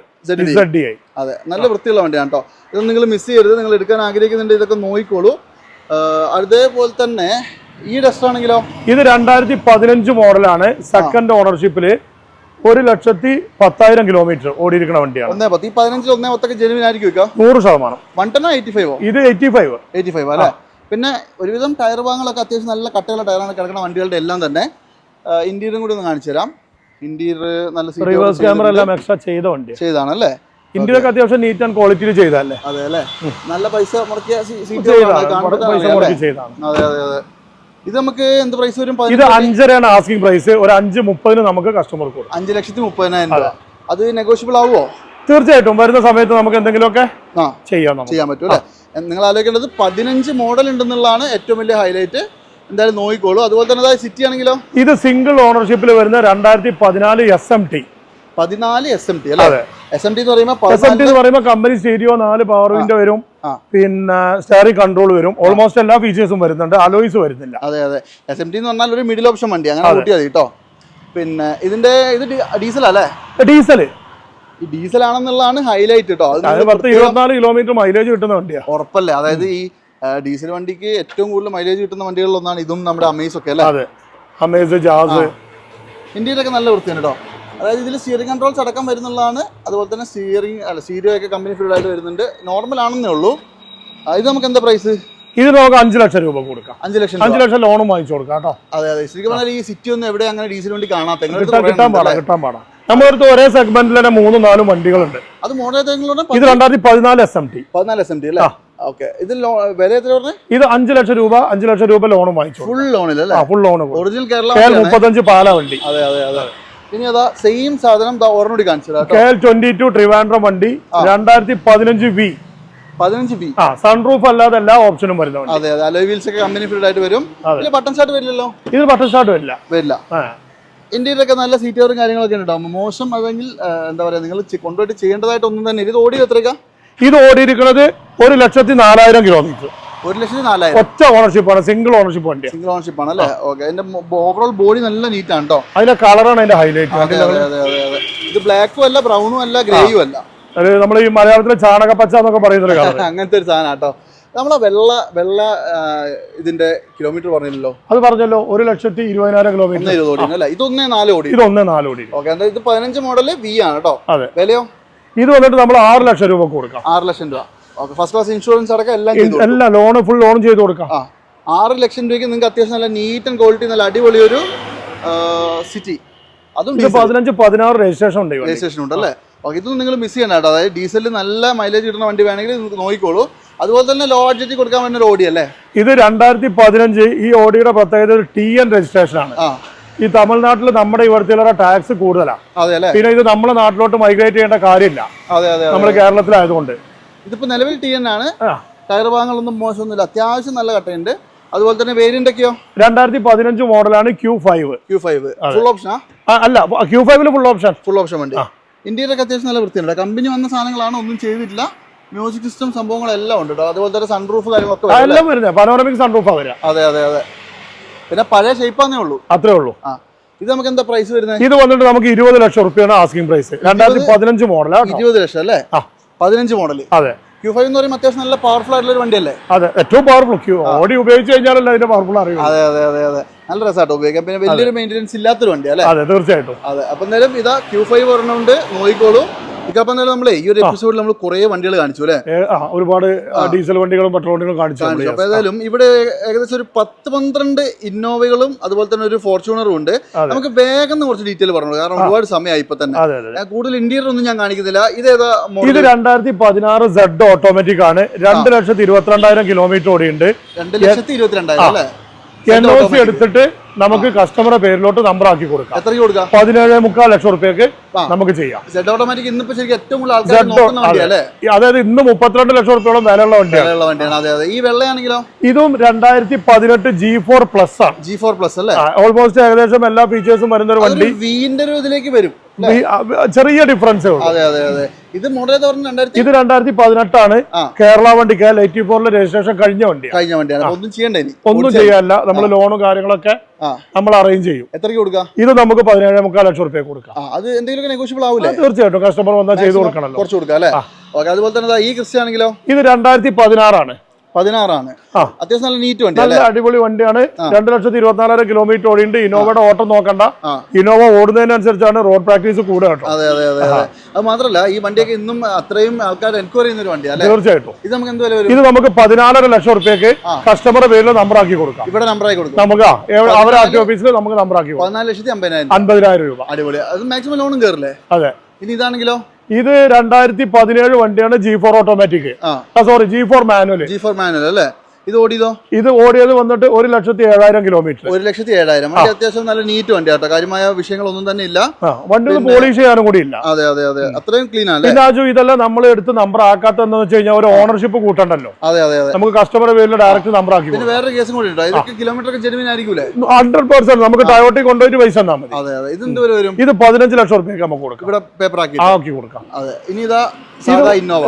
അതെ. നല്ല വൃത്തിയുള്ള വണ്ടിയാണ് കേട്ടോ ഇത് നിങ്ങൾ മിസ് ചെയ്യരുത്. നിങ്ങൾ എടുക്കാൻ ആഗ്രഹിക്കുന്നുണ്ട് ഇതൊക്കെ നോക്കിക്കോളൂ. അതേപോലെ തന്നെ ഈ ഡസ്റ്റ് ആണെങ്കിലോ? ഇത് രണ്ടായിരത്തി പതിനഞ്ച് മോഡലാണ് സെക്കൻഡ് ഓണർഷിപ്പിൽ ഒരു ലക്ഷത്തി പത്തായിരം കിലോമീറ്റർ ഓടിയിരിക്കുന്ന വണ്ടിയാണ്. ഒന്നേ പത്ത്. ഈ പതിനഞ്ചിൽ ഒന്നേ പത്തൊക്കെ ജെനുവിൻ ആയിരിക്കും വെക്കാം നൂറ് ശതമാനം. വൺ ടെന്നോ എയ്റ്റി ഫൈവോ ഇത് എയ്റ്റി ഫൈവ് എയ്റ്റി ഫൈവ് അല്ലേ പിന്നെ ഒരുവിധം ടയർ ഭാഗങ്ങളൊക്കെ അത്യാവശ്യം നല്ല കട്ടയുള്ള ടയറാണ് കിടക്കുന്ന വണ്ടികളുടെ എല്ലാം തന്നെ. ഇന്റീരിയറും കൂടി ഒന്ന് കാണിച്ചു തരാം. ഇന്റീരിയർ നല്ല റിവേഴ്സ് ക്യാമറ. എല്ലാം എക്സ്ട്രാ ചെയ്ത വണ്ടി ചെയ്താണ് അല്ലേ ഇന്ത്യയിലൊക്കെ അത്യാവശ്യം നീറ്റ് ആൻഡ് ക്വാളിറ്റിയിൽ ചെയ്തല്ലേ അതെ അല്ലേ? നല്ല പൈസ മുടക്കിയ സീറ്റ് അതെ അതെ അതെ. ഇത് നമുക്ക് എന്ത് പ്രൈസ് വരും? ഇത് അഞ്ചരയാണ് ആസ്കിംഗ് പ്രൈസ് ഒരു അഞ്ച് മുപ്പതിന് നമുക്ക് കസ്റ്റമർ കൊടുക്കും. അഞ്ച് ലക്ഷത്തി മുപ്പതിനായിരം രൂപ. അത്. നെഗോഷ്യബിൾ ആവുമോ തീർച്ചയായിട്ടും. വരുന്ന സമയത്ത് നമുക്ക് എന്തെങ്കിലുമൊക്കെ ഒക്കെ ചെയ്യാം ചെയ്യാൻ പറ്റും അല്ലേ നിങ്ങൾ ആലോചിക്കേണ്ടത് പതിനഞ്ച് മോഡൽ ഉണ്ടെന്നുള്ളതാണ് ഏറ്റവും വലിയ ഹൈലൈറ്റ് എന്തായാലും നോക്കിക്കോളൂ. അതുപോലെ തന്നെ സിറ്റി ആണെങ്കിലോ? ഇത് സിംഗിൾ ഓണർഷിപ്പിൽ വരുന്ന രണ്ടായിരത്തി പതിനാല് എസ് എം ടി പതിനാല് എസ് എം ടി അല്ലേ? എസ് എം ടി എന്ന് പറയുമ്പോൾ എസ് എം ടി എന്ന് പറയുമ്പോൾ കമ്പനി സ്റ്റേഡിയോ നാല് പവർ വിൻഡോ വരും. പിന്നെ സ്റ്റാറിംഗ് കൺട്രോൾ വരും. ഓൾമോസ്റ്റ് എല്ലാ ഫീച്ചേഴ്സും വരുന്നുണ്ട്. അലോയ്സ് വരുന്നില്ല. അതെ അതെ. എസ് എം ടി എന്ന് പറഞ്ഞാൽ ഒരു മിഡിൽ ഓപ്ഷൻ വണ്ടി. അങ്ങനെ കൂട്ടിയാൽ മതി കേട്ടോ പിന്നെ ഇതിന്റെ ഇത് ഡീസൽ അല്ലേ? ഡീസൽ. ഈ ഡീസൽ ആണെന്നുള്ളതാണ് ഹൈലൈറ്റ് കേട്ടോ പത്ത് ഇരുപത്തിനാല് കിലോമീറ്റർ മൈലേജ് കിട്ടുന്ന വണ്ടിയാണ് ഉറപ്പല്ലേ? അതായത് ഈ ഡീസൽ വണ്ടിക്ക് ഏറ്റവും കൂടുതൽ മൈലേജ് കിട്ടുന്ന വണ്ടികളിൽ ഒന്നാണ് ഇതും നമ്മുടെ അമേസ് ഒക്കെ അല്ലേ? അതെ. അമേസ് ജാസ് ഇന്ത്യയിലൊക്കെ നല്ല വൃത്തിയാണ് കേട്ടോ അതായത് ഇതിൽ സ്റ്റിയറിംഗ് കൺട്രോൾസ് അടക്കം വരുന്നുള്ളതാണ്. അതുപോലെ തന്നെ സ്റ്റിയറിംഗ് അല്ല സ്റ്റീരിയോ ഒക്കെ കമ്പനി ഫീൽഡ് ആയിട്ട് വരുന്നുണ്ട്. നോർമൽ ആണെന്നേ ഉള്ളൂ. ഇത് നമുക്ക് എന്താ പ്രൈസ് ഇത് നമുക്ക് അഞ്ച് ലക്ഷം രൂപ കൊടുക്കാം. അഞ്ച് ലക്ഷം അഞ്ച് ലക്ഷം ലോണും വാങ്ങിച്ചു കൊടുക്കാം കേട്ടോ. അതെ അതെ. ശരിക്കും പറഞ്ഞാൽ ഈ സിറ്റി ഒന്നും എവിടെ അങ്ങനെ ഡീസൽ വണ്ടി കാണാത്ത? കിട്ടാൻ പാടാ കിട്ടാൻ പാടാ. നമ്മുടെ അടുത്ത് ഒരേ സെഗ്മെന്റിൽ തന്നെ മൂന്നും നാലും വണ്ടികളുണ്ട്. അത് മോഡൽ ഇത് രണ്ടായിരത്തി പതിനാല് എസ് എം ടി പതിനാല് എസ് എം ടി അല്ലേ? ഓക്കെ. ഇത് വില എത്ര പറഞ്ഞത് ഇത് അഞ്ച് ലക്ഷം രൂപ അഞ്ച് ലക്ഷം രൂപ ലോണും വാങ്ങിച്ചു. ഫുൾ ലോണിൽ ഫുൾ ലോൺ ഒറിജിനൽ കേരള. മുപ്പത്തഞ്ച് പാല വണ്ടി. അതെ അതെ അതെ. ഇനി അതാ സെയിം സാധനം ദാ ഒരെണ്ണം കൂടി കാണിച്ചു തരാം K L twenty two Trivandrum വണ്ടി രണ്ടായിരത്തി പതിനഞ്ച് വി പതിനഞ്ച് ബി ആ സൺറൂഫ് അല്ലാതെ എല്ലാ ഓപ്ഷനും അതെ അതെ. അലോയ് വീൽസ് ഒക്കെ കമ്പനി ഫീൽഡ് ആയിട്ട് വരും. അതെ. ഇതിൽ ബട്ടൺ ഷർട്ട് വരില്ലല്ലോ? ഇത് ബട്ടൺ സ്റ്റാർട്ട് വരില്ല. വരില്ല. ആ. ഇന്ത്യയിലൊക്കെ നല്ല കാര്യങ്ങളൊക്കെ ഉണ്ടാവും മോശം അല്ലെങ്കിൽ എന്താ പറയാ നിങ്ങൾ കൊണ്ടുപോയിട്ട് ചെയ്യേണ്ടതായിട്ട് ഒന്നും തന്നെ. ഇത് ഓടി എത്രയ്ക്ക? ഇത് ഓടിയിരിക്കുന്നത് ഒരു ലക്ഷത്തി നാലായിരം കിലോമീറ്റർ ഒരു ലക്ഷത്തി നാലായിരം. ഒറ്റ ഓണർഷിപ്പാണ് സിംഗിൾ ഓണർഷിപ്പ് വണ്ടി. സിംഗിൾ ഓണർഷിപ്പ് ആണ് അല്ലേ? ഓക്കെ അതിന്റെ ഓവറോൾ ബോഡി നല്ല നീറ്റ് ആണ് കേട്ടോ അതിന്റെ കളറാണ് അതിന്റെ ഹൈലൈറ്റ് ഇത് ബ്ലാക്കും അല്ല ബ്രൗണും അല്ല ഗ്രേയും അല്ല. നമ്മൾ ഈ മലയാളത്തിലെ ചാണക പച്ച എന്നൊക്കെ പറയുന്ന അങ്ങനത്തെ ഒരു സാധനം കേട്ടോ നമ്മളെ വെള്ള വെള്ള ഇതിന്റെ കിലോമീറ്റർ പറഞ്ഞില്ലല്ലോ? അത് പറഞ്ഞല്ലോ ഒരു ലക്ഷത്തി ഇരുപതിനായിരം കിലോമീറ്റർ ഇരുപത് ഓടി അല്ലേ? ഇതൊന്നേ നാല് ഓടി ഇത് ഒന്നേ നാല് കോടി. ഓക്കെ ഇത് പതിനഞ്ച് മോഡൽ വി ആണ് കേട്ടോ അതെ. വിലയോ? ഇത് വന്നിട്ട് നമ്മൾ ആറ് ലക്ഷം രൂപ കൊടുക്കാം. ആറ് ലക്ഷം രൂപ. ഫസ്റ്റ് ക്ലാസ് ഇൻഷുറൻസ് അടക്കം എല്ലാം എല്ലാം ലോൺ ഫുൾ ലോൺ ചെയ്ത് കൊടുക്കാം. ആ ആറ് ലക്ഷം രൂപയ്ക്ക് നിങ്ങൾക്ക് അത്യാവശ്യം നല്ല നീറ്റ് ആൻഡ് ക്വാളിറ്റി നല്ല അടിപൊളി ഒരു സിറ്റി അതും പതിനഞ്ച് പതിനാറ് രജിസ്ട്രേഷൻ ഉണ്ട് രജിസ്ട്രേഷൻ ഉണ്ട് അല്ലേ? ഓക്കെ ഇതൊന്നും നിങ്ങൾ മിസ് ചെയ്യണ്ട കേട്ടോ. അതായത് ഡീസലിൽ നല്ല മൈലേജ് കിട്ടുന്ന വണ്ടി വേണമെങ്കിൽ നിങ്ങൾക്ക് നോക്കിക്കോളൂ. അതുപോലെ തന്നെ ലോ ബഡ്ജറ്റ് കൊടുക്കാൻ പറ്റുന്ന ഒരു ഓടി അല്ലേ? ഇത് രണ്ടായിരത്തി പതിനഞ്ച് ഈ ഓടിയുടെ പ്രത്യേകത ഒരു ടി എൻ രജിസ്ട്രേഷൻ ആണ്. ഈ തമിഴ്നാട്ടിൽ നമ്മുടെ ഇവിടുത്തെ ടാക്സ് കൂടുതലാണ് പിന്നെ ഇത് നമ്മുടെ നാട്ടിലോട്ട് മൈഗ്രേറ്റ് ചെയ്യേണ്ട കാര്യമില്ല. നമ്മൾ കേരളത്തിലായതുകൊണ്ട്. ഇതിപ്പോ നിലവിൽ ടി എൻ ആണ്. ടയർ ഭാഗങ്ങളൊന്നും മോശമൊന്നുമില്ല. അത്യാവശ്യം നല്ല കട്ടയുണ്ട്. അതുപോലെ തന്നെ വേരിയന്റ് ഒക്കെയോ? രണ്ടായിരത്തി പതിനഞ്ച് മോഡലാണ് Q five Q five full ഓപ്ഷനാ അല്ല ക്യൂ ഫൈവിൽ ഫുൾ ഓപ്ഷൻ ഫുൾ ഓപ്ഷൻ ഉണ്ട് ഇന്ത്യയിലൊക്കെ അത്യാവശ്യം നല്ല വൃത്തിയുണ്ട്. കമ്പനി വന്ന സാധനങ്ങളാണ് ഒന്നും ചെയ്തിട്ടില്ല. മ്യൂസിക് സിസ്റ്റം സംഭവങ്ങളെല്ലാം ഉണ്ട് കേട്ടോ. അതുപോലെ തന്നെ സൺറൂഫ് കാര്യങ്ങളൊക്കെ? എല്ലാം വരുന്നത്. പനോറമിക് സൺറൂഫാ വരിക അതെ അതെ അതെ. പിന്നെ പഴയ ഷേപ്പാന്നേ ഉള്ളൂ. അത്രേ ഉള്ളൂ. ആ. ഇത് നമുക്ക് എന്താ പ്രൈസ് വരുന്നത്? ഇത് വന്നിട്ട് നമുക്ക് ഇരുപത് ലക്ഷം റുപ്യാണ് ആസ്കിംഗ് പ്രൈസ് രണ്ടായിരത്തി പതിനഞ്ച് മോഡലാണ് ഇരുപത് ലക്ഷം അല്ലേ? ആ. പതിനഞ്ച് മോഡൽ അതെ. ക്യൂ ഫൈവ് എന്ന് പറയുമ്പോൾ അത്യാവശ്യം നല്ല പവർഫുൾ ആയിട്ടുള്ള ഒരു വണ്ടിയല്ലേ? അതെ ഏറ്റവും പവർഫുൾ ക്യൂ ഓടി ഉപയോഗിച്ച് കഴിഞ്ഞാലല്ലേ അതിന്റെ പവർഫുൾ അറിയും അതെ അതെ അതെ അതെ. നല്ല രസമായിട്ട് ഉപയോഗിക്കാം പിന്നെ വലിയൊരു മെയിന്റെനൻസ് ഇല്ലാത്തൊരു വണ്ടി അല്ലേ? അതെ തീർച്ചയായിട്ടും. അതെ അപ്പം എന്തായാലും ഇതാ ക്യൂ ഫൈവ് ഒരെണ്ണമുണ്ട് നോക്കിക്കോളൂ. എന്തായാലും നമ്മളെ ഈ ഒരു എപ്പിസോഡിൽ നമ്മൾ കുറേ വണ്ടികൾ കാണിച്ചു അല്ലേ? ഒരുപാട് ഡീസൽ വണ്ടികളും പെട്രോൾ വണ്ടികളും കാണിച്ചു അപ്പൊ ഏതായാലും ഇവിടെ ഏകദേശം ഒരു പത്ത് പന്ത്രണ്ട് ഇന്നോവകളും അതുപോലെ തന്നെ ഒരു ഫോർച്യൂണറും ഉണ്ട്. നമുക്ക് വേഗം കുറച്ച് ഡീറ്റെയിൽ പറഞ്ഞു കാരണം ഒരുപാട് സമയമായി ഇപ്പൊ തന്നെ. കൂടുതൽ ഇന്റീരിയർ ഒന്നും ഞാൻ കാണിക്കുന്നില്ല. ഇത് ഏതാ ഇത് രണ്ടായിരത്തി പതിനാറ് സെഡ് ഓട്ടോമാറ്റിക് ആണ്. രണ്ട് ലക്ഷത്തി ഇരുപത്തിരണ്ടായിരം കിലോമീറ്റർ ഓടിയുണ്ട്. രണ്ട് ലക്ഷത്തി ഇരുപത്തിരണ്ടായിരം അല്ലേ? എൻ ഒ സി എടുത്തിട്ട് നമുക്ക് കസ്റ്റമറുടെ പേരിലോട്ട് നമ്പർ ആക്കി കൊടുക്കാം. എത്രയ്ക്ക് കൊടുക്കാം? പതിനേഴ് മുക്കാൽ ലക്ഷം റുപ്യക്ക് നമുക്ക് ചെയ്യാം. ഓട്ടോമാറ്റിക് ഇന്നിപ്പോ ശരിക്കും ഏറ്റവും കൂടുതൽ ആൾക്കാർ നോക്കുന്ന അതായത് ഇന്ന് മുപ്പത്തിരണ്ട് ലക്ഷം റുപ്യോളം വിലയുള്ള വണ്ടിയാണ്. അതെ അതെ. ഈ വെള്ളയാണെങ്കിലോ? ഇതും രണ്ടായിരത്തി പതിനെട്ട് ജി ഫോർ പ്ലസ് ആണ്. ജി ഫോർ പ്ലസ് അല്ലേ? ഓൾമോസ്റ്റ് ഏകദേശം എല്ലാ ഫീച്ചേഴ്സും വരുന്ന ഒരു വണ്ടി. വീന്റെ ഒരു ഇതിലേക്ക് വരും. ചെറിയ ഡിഫറൻസേ ഉള്ളൂ. അതെ അതെ അതെ. ഇത് മോഡൽ ഇത് രണ്ടായിരത്തി പതിനെട്ടാണ്. കേരള വണ്ടിക്ക് എയ്റ്റി ഫോറിലെ രജിസ്ട്രേഷൻ കഴിഞ്ഞ വണ്ടി കഴിഞ്ഞ വണ്ടിയാണ്. ഒന്നും ചെയ്യണ്ട ഒന്നും ചെയ്യാനില്ല നമ്മൾ ലോണും കാര്യങ്ങളൊക്കെ നമ്മൾ അറേഞ്ച് ചെയ്യും. എത്രയ്ക്ക് കൊടുക്കാം? ഇത് നമുക്ക് പതിനേഴ് മുക്കാൽ ലക്ഷം റുപ്യ കൊടുക്കാം. അത് എന്തെങ്കിലും നെഗോഷ്യബിൾ തീർച്ചയായിട്ടും. കസ്റ്റമർ വന്നാൽ ചെയ്ത് കൊടുക്കണല്ലോ. കുറച്ച് കൊടുക്കാം അല്ലേ? അതുപോലെ തന്നെ ഈ ക്രിസ്ത്യ ആണെങ്കിലോ ഇത് രണ്ടായിരത്തി പതിനാറാണ് പതിനാറാണ്. അത്യാവശ്യം നല്ല നീറ്റ് വണ്ടി നല്ല അടിപൊളി വണ്ടിയാണ്. രണ്ട് ലക്ഷത്തി ഇരുപത്തിനാലായിരം കിലോമീറ്റർ ഓടിയുണ്ട് ഇന്നോവയുടെ ഓട്ടം നോക്കണ്ട. ഇന്നോവ ഓടുന്നതിനനുസരിച്ചാണ് റോഡ് പ്രാക്ടീസ് കൂടുക കേട്ടോ. അതെ അതെ അതെ അതെ. മാത്രല്ല ഈ വണ്ടിയൊക്കെ ഇന്നും അത്രയും ആൾക്കാർ എൻക്വയറി ചെയ്യുന്ന ഒരു വണ്ടി അല്ലേ? തീർച്ചയായിട്ടും. ഇത് നമുക്ക് എന്ത് വില വരും? ഇത് നമുക്ക് പതിനാലര ലക്ഷം റുപ്യക്ക്. കസ്റ്റമറുടെ പേരിൽ നമ്പർ ആക്കി കൊടുക്കാം. ഇവിടെ നമ്പർ ആക്കി കൊടുക്കാം. നമുക്ക് ആ, അവരെ ആക്കി ഓഫീസിൽ നമുക്ക് നമ്പർ ആക്കി പതിനാല് ലക്ഷത്തി അമ്പതിനായിരം അമ്പതിനായിരം രൂപ. അടിപൊളി. അത് മാക്സിമം ലോണും കയറില്ലേ അതെ. ഇനി ഇതാണെങ്കിലോ? ഇത് രണ്ടായിരത്തി പതിനേഴ് വണ്ടിയാണ് G four automatic sorry G four manual G four manual അല്ലേ? ഇത് ഓടിയതോ? ഇത് ഓടിയത് വന്നിട്ട് ഒരു ലക്ഷത്തി ഏഴായിരം കിലോമീറ്റർ ഒരു ലക്ഷത്തി ഏഴായിരം. വണ്ടി അത്യാവശ്യം നല്ല നീറ്റ് വണ്ടി ആട്ടോ കാര്യമായ വിഷയങ്ങളൊന്നും തന്നെ ഇല്ല. വണ്ടി ഒന്ന് പോളിഷ് ചെയ്യാനും കൂടി ഇല്ല. അതെ അതെ അതെ. അത്രയും ക്ലീൻ ആണ് രാജു ഇതെല്ലാം നമ്മൾ എടുത്ത് നമ്പർ ആക്കാത്തെന്ന് വെച്ച് കഴിഞ്ഞാൽ ഒരു ഓണർഷിപ്പ് കൂട്ടണ്ടല്ലോ. അതെ അതെ അതെ. നമുക്ക് കസ്റ്റമറുടെ പേരിൽ ഡയറക്റ്റ് നമ്പർ ആക്കി പിന്നെ വേറെ കേസും കൂടി ഉണ്ടോ. ഇതൊക്കെ കിലോമീറ്റർ ഒക്കെ ജെനുവിൻ ആയിരിക്കൂലേ? ഹൺഡ്രഡ് പെർസെന്റ് നമുക്ക് ടയോട്ടി കൊണ്ടുപോയിട്ട് പൈസ തന്നാൽ മതി. അതെ അതെ. ഇത് എന്ത് വരെ? ഇത് പതിനഞ്ച് ലക്ഷം റുപ്യക്ക് നമുക്ക് കൊടുക്കാം. ഇവിടെ പേപ്പർ ആക്കി ആക്കി കൊടുക്കാം. അതെ. ഇനി ഇതാ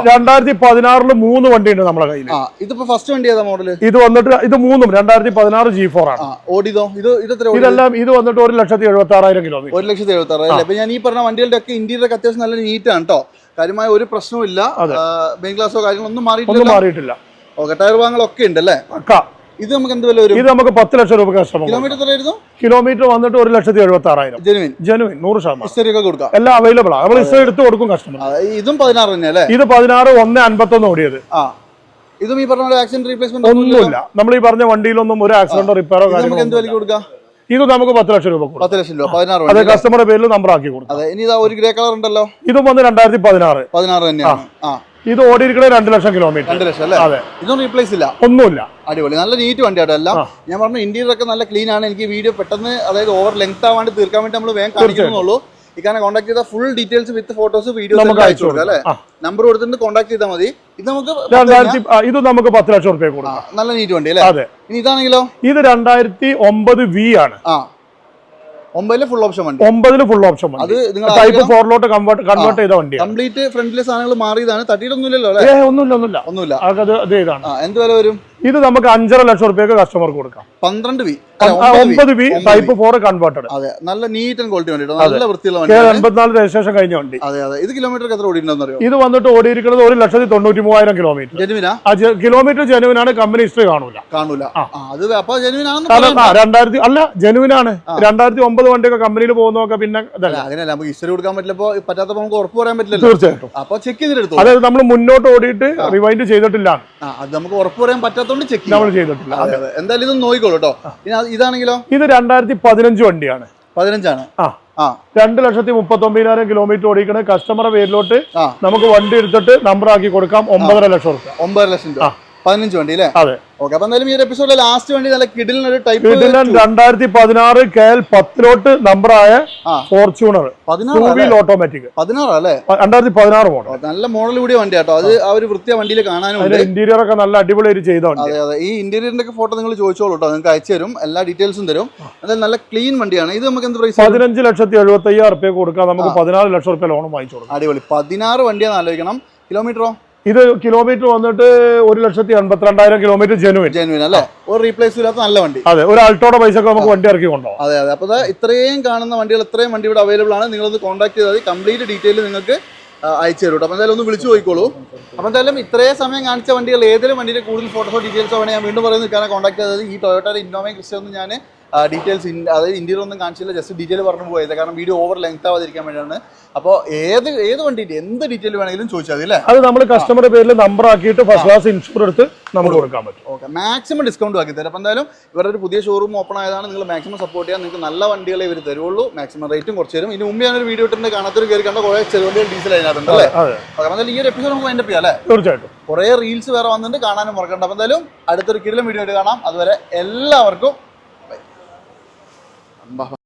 രണ്ടായിരത്തി പതിനാറിൽ മൂന്ന് വണ്ടി ഉണ്ട് നമ്മുടെ കയ്യിൽ ഇതിപ്പോ ഫസ്റ്റ് വണ്ടി ഏതാ മോഡൽ ഇത് വന്നിട്ട് ഇത് മൂന്നും രണ്ടായിരത്തി പതിനാറ് ജി ഫോർ ആണ് ഓടിതോ? ഇത് ഇതെല്ലാം ഇത് വന്നിട്ട് ഒരു ലക്ഷത്തി എഴുപത്തി ആറായിരം കിലോമീറ്റർ ഒരു ലക്ഷത്തി എഴുപത്തി ആറായിരം അപ്പൊ ഞാൻ ഈ പറഞ്ഞ വണ്ടികളുടെ ഒക്കെ ഇന്റീരിയർ ഒക്കെ അത്യാവശ്യം നല്ല നീറ്റ് ആണ് കേട്ടോ കാര്യമായ ഒരു പ്രശ്നവും ഇല്ല. മെയിൻ ക്ലാസ്സോ കാര്യങ്ങളൊന്നും ഒന്നും മാറിയിട്ടില്ല മാറിയിട്ടില്ല. ഓക്കെ ടയർ ഭാഗങ്ങളൊക്കെ ഉണ്ട് അല്ലേ ഇത് നമുക്ക് എന്ത് വില വരും? ഇത് നമുക്ക് പത്ത് ലക്ഷം രൂപ കിലോമീറ്റർ കിലോമീറ്റർ വന്നിട്ട് ഒരു ലക്ഷത്തി എഴുപത്തി ആറായിരം ജെനുവിൻ. ജനുവിൻ നൂറ് ശതമാനം. കൊടുക്കാം. എല്ലാം അവൈലബിൾ ആണ് നമ്മൾ ഇസ്റ്റർ എടുത്ത് കൊടുക്കും കസ്റ്റമർ ഇതും പതിനാറ് തന്നെയല്ലേ ഇത് പതിനാറ് ഒന്ന് അൻപത്തൊന്ന് ഓടിയത്. ആ. ഇതും ഈ പറഞ്ഞ ആക്സിഡന്റ് റീപ്ലേസ്മെന്റ് ഒന്നുമില്ല. നമ്മൾ ഈ പറഞ്ഞ വണ്ടിയിലൊന്നും ഒരു ആക്സിഡന്റോ റിപ്പയറോ ഇത് നമുക്ക് എന്ത് കാര്യങ്ങളോ വിലക്ക് കൊടുക്കാം? ഇത് നമുക്ക് പത്ത് ലക്ഷം രൂപ കൊടുക്കും. പത്ത് ലക്ഷം രൂപ പതിനാറ് അതെ കസ്റ്റമറുടെ പേരിൽ നമ്പർ ആക്കി കൊടുക്കും. ഇനി ഇതാ ഒരു ഗ്രേ കളർ ഉണ്ടല്ലോ. ഇതും വന്ന് രണ്ടായിരത്തി പതിനാറ്. പതിനാറ് തന്നെയാണ്. ഇത് ഓടിയിരിക്കണേ രണ്ട് ലക്ഷം കിലോമീറ്റർ രണ്ട് ലക്ഷം അല്ലേ? അതെ. ഇതൊന്നും റീപ്ലേസ് ഇല്ല. ഒന്നുമില്ല. അടിപൊളി. നല്ല നീറ്റ് വണ്ടി വണ്ടിയാട്ടോ എല്ലാം. ഞാൻ പറഞ്ഞു ഇന്റീരിയർ ഒക്കെ നല്ല ക്ലീൻ ആണ്. എനിക്ക് വീഡിയോ പെട്ടെന്ന് അതായത് ഓവർ ലെങ്ത് ആവാണ്ട് തീർക്കാൻ വേണ്ടി നമ്മൾ വേഗം കാണിക്കുന്നുള്ളൂ ഇക്കാനെ കോൺടാക്ട് ചെയ്താൽ full details with photos video നമുക്ക് അയച്ചു കൊടുക്കാം അല്ലേ? നമ്പർ കൊടുത്തിട്ട് കോൺടാക്ട് ചെയ്താൽ മതി. ഇത് നമുക്ക് രണ്ടായിരത്തി ഇത് നമുക്ക് പത്ത് ലക്ഷം റുപ്യ കൊടുക്കാം. നല്ല നീറ്റ് വണ്ടി അല്ലേ? അതെ. ഇനി ഇതാണെങ്കിലോ? ഇത് രണ്ടായിരത്തി ഒമ്പത് വി ആണ്. ആ. ഒമ്പതിൽ ഫുൾ ഓപ്ഷൻ വണ്ടി. ഒമ്പതിൽ ഫുൾ ഓപ്ഷൻ അത് നിങ്ങൾ ടൈപ്പ് ഫോറിലോട്ട് കൺവേർട്ട് കൺവേർട്ട് ചെയ്ത വണ്ടി കംപ്ലീറ്റ് ഫ്രണ്ടിലെ സാധനങ്ങൾ മാറിയതാണ്. തട്ടിയിട്ടൊന്നുമില്ലല്ലോ അല്ലേ? ഒന്നുമില്ല ഒന്നുമില്ല. ഒന്നുമില്ല. അത് ഇതാണ്. എന്ത് വില വരും? ഇത് നമുക്ക് അഞ്ചര ലക്ഷം റുപ്യക്ക് കസ്റ്റമർക്ക് കൊടുക്കാം. പന്ത്രണ്ട് വി. ഒമ്പത് ബി ടൈപ്പ് ഫോർ കൺവേർട്ടഡ് അതെ നല്ല നീറ്റ് ആൻഡ് ക്വാളിറ്റി വണ്ടി നല്ല വൃത്തിയുള്ള എൺപത്തിനാല് രജിസ്ട്രേഷൻ കഴിഞ്ഞ വണ്ടി. അതെ അതെ. ഇത് കിലോമീറ്റർ എത്ര ഓടിയിട്ടുണ്ടെന്ന് ഇത് വന്നിട്ട് ഓടിയിരിക്കുന്നത് ഒരു ലക്ഷത്തി തൊണ്ണൂറ്റി മൂവായിരം കിലോമീറ്റർ കിലോമീറ്റർ ജനുവിനാണ് കമ്പനി ഹിസ്റ്ററി കാണൂല. കാണൂല. രണ്ടായിരത്തി അല്ല ജനുവിനാണ് രണ്ടായിരത്തി ഒമ്പത് വണ്ടിയൊക്കെ കമ്പനിയിൽ പോകുന്നതൊക്കെ പിന്നെ അങ്ങനെയല്ല. നമുക്ക് ഹിസ്റ്ററി കൊടുക്കാൻ പറ്റില്ലപ്പോ പറ്റാത്തപ്പോ നമുക്ക് ഉറപ്പ് പറയാൻ പറ്റില്ല തീർച്ചയായിട്ടും. അപ്പൊ ചെക്ക് ചെയ്തെടുത്തു അതായത് നമ്മൾ മുന്നോട്ട് ഓടിയിട്ട് റിവൈൻഡ് ചെയ്തിട്ടില്ല. അത് നമുക്ക് ഉറപ്പ് പറയാൻ ചെക്ക് നമ്മൾ ചെയ്തിട്ടില്ല. അതെ അതെ. എന്തായാലും ഇത് നോക്കിക്കോളൂ കേട്ടോ ഇതാണെങ്കിലോ? ഇത് രണ്ടായിരത്തി പതിനഞ്ച് വണ്ടിയാണ്. പതിനഞ്ചാണ്. ആ. രണ്ട് ലക്ഷത്തി മുപ്പത്തൊമ്പതിനായിരം കിലോമീറ്റർ ഓടിക്കണ കസ്റ്റമറുടെ പേരിലോട്ട് നമുക്ക് വണ്ടി എടുത്തിട്ട് നമ്പർ ആക്കി കൊടുക്കാം. ഒമ്പതര ലക്ഷം റുപ്യ. ഒമ്പത് ലക്ഷം രൂപ. പതിനഞ്ച് വണ്ടി അല്ലേ അതെ. ഓക്കെ അപ്പൊ എന്തായാലും ഈ ഒരു എപ്പിസോഡിലെ ലാസ്റ്റ് വണ്ടി നല്ല കിഡിലിനൊരു ടൈപ്പ് ഇതിന് രണ്ടായിരത്തി പതിനാറ് കെ എൽ പത്തിലോട്ട് നമ്പറായ ഫോർച്യൂണർ വീൽ ഓട്ടോമാറ്റിക് പതിനാറാ അല്ലേ? രണ്ടായിരത്തി പതിനാറ് മോഡൽ നല്ല മോഡൽ കൂടിയ വണ്ടി കേട്ടോ അത് ആ ഒരു വൃത്തിയ വണ്ടിയിൽ കാണാനും ഇന്റീരിയർ ഒക്കെ നല്ല അടിപൊളിയായിട്ട് ചെയ്ത അതെ അതെ. ഈ ഇന്റീരിയറിന്റെ ഒക്കെ ഫോട്ടോ നിങ്ങൾ ചോദിച്ചോളൂ കേട്ടോ നിങ്ങൾക്ക് അയച്ചു തരും. എല്ലാ ഡീറ്റെയിൽസും തരും. അതായത് നല്ല ക്ലീൻ വണ്ടിയാണ്. ഇത് നമുക്ക് എന്ത് പ്രൈസ് പതിനഞ്ച് ലക്ഷത്തി എഴുപത്തി അയ്യായിരം റുപ്യ കൊടുക്കാം. നമുക്ക് പതിനാല് ലക്ഷം റുപ്യ ലോൺ വാങ്ങിച്ചു കൊടുക്കാം. അടിപൊളി. പതിനാറ് വണ്ടിയാണ് ആലോചിക്കണം. കിലോമീറ്ററോ ഇത് കിലോമീറ്റർ വന്നിട്ട് ഒരു ലക്ഷത്തി എൺപത്തിരണ്ടായിരം കിലോമീറ്റർ ജനുവിൻ ജെനുവിൻ അല്ലേ? ഒരു റീപ്ലേസ് ഇല്ലാത്ത നല്ല വണ്ടി. അതെ ഒരു അൾട്ടോടെ പൈസ ഒക്കെ നമുക്ക് വണ്ടി ഇറക്കി കൊണ്ടോ അതെ അതെ. അപ്പോൾ ഇത്രയും കാണുന്ന വണ്ടികൾ ഇത്രയും വണ്ടി ഇവിടെ അവൈലബിൾ ആണ്. നിങ്ങളൊന്ന് കോൺടാക്ട് ചെയ്താൽ കംപ്ലീറ്റ് ഡീറ്റെയിൽ നിങ്ങൾക്ക് അയച്ചു തരും അപ്പോൾ എന്തായാലും ഒന്ന് വിളിച്ചു പോയിക്കോളൂ. അപ്പോൾ എന്തായാലും ഇത്രയും സമയം കാണിച്ച വണ്ടികൾ ഏതെങ്കിലും വണ്ടിയുടെ കൂടുതൽ ഫോട്ടോസോ ഡീറ്റെയിൽസോ വേണമെങ്കിൽ ഞാൻ വീണ്ടും പറയുന്നത് നിൽക്കാനാണ് കോൺടാക്ട് ചെയ്തത് ഈ ടൊയോട്ടയുടെ ഇന്നോവയും ക്രിസ്റ്റൊന്നും ഞാൻ ഡീറ്റെയിൽസ് അതായത് ഇന്ത്യയിൽ ഒന്നും കാണിച്ചില്ല ജസ്റ്റ് ഡീറ്റെയിൽ പറഞ്ഞു പോയത്. കാരണം വീഡിയോ ഓവർ ലെങ്ത് ആവാതിരിക്കാൻ വേണ്ടിയാണ്. അപ്പോൾ ഏത് ഏത് വണ്ടിയുടെ എന്ത് ഡീറ്റെയിൽ വേണമെങ്കിലും ചോദിച്ചാൽ അല്ലേ? അത് നമ്മൾ കസ്റ്റമറുടെ പേരിൽ നമ്പർ ആക്കിയിട്ട് ഫസ്റ്റ് ക്ലാസ് ഇൻഷുർ എടുത്ത് നമുക്ക് കൊടുക്കാൻ പറ്റും. ഓക്കെ. മാക്സിമം ഡിസ്കൗണ്ട് ആക്കി തരും. അപ്പോൾ എന്തായാലും ഇവരുടെ ഒരു പുതിയ ഷോറൂം ഓപ്പൺ ആയതാണ്. നിങ്ങൾ മാക്സിമം സപ്പോർട്ട് ചെയ്യാൻ നിങ്ങൾക്ക് നല്ല വണ്ടികളെ ഇവർ തരുള്ളൂ. മാക്സിമം റേറ്റും കുറച്ച് തരും. ഇനി മുമ്പ് ഞാനൊരു വീഡിയോ ഇട്ടിട്ടുണ്ട്. കാണാത്തൊരു കയറി കണ്ട കുറേ ചെറുവണ്ടി ഡീസൽ അതിനകത്തുണ്ട് അല്ലേ? ഓക്കെ എന്തായാലും ഈ ഒരു എപ്പിസോഡ് നമുക്ക് അതിന്റെ അല്ലേ? തീർച്ചയായിട്ടും. കുറേ റീൽസ് വേറെ വന്നിട്ട് കാണാനും മറക്കണ്ട. അപ്പോൾ എന്തായാലും അടുത്തൊരു കിരിലും വീഡിയോ ആയിട്ട് കാണാം. അതുവരെ എല്ലാവർക്കും ambas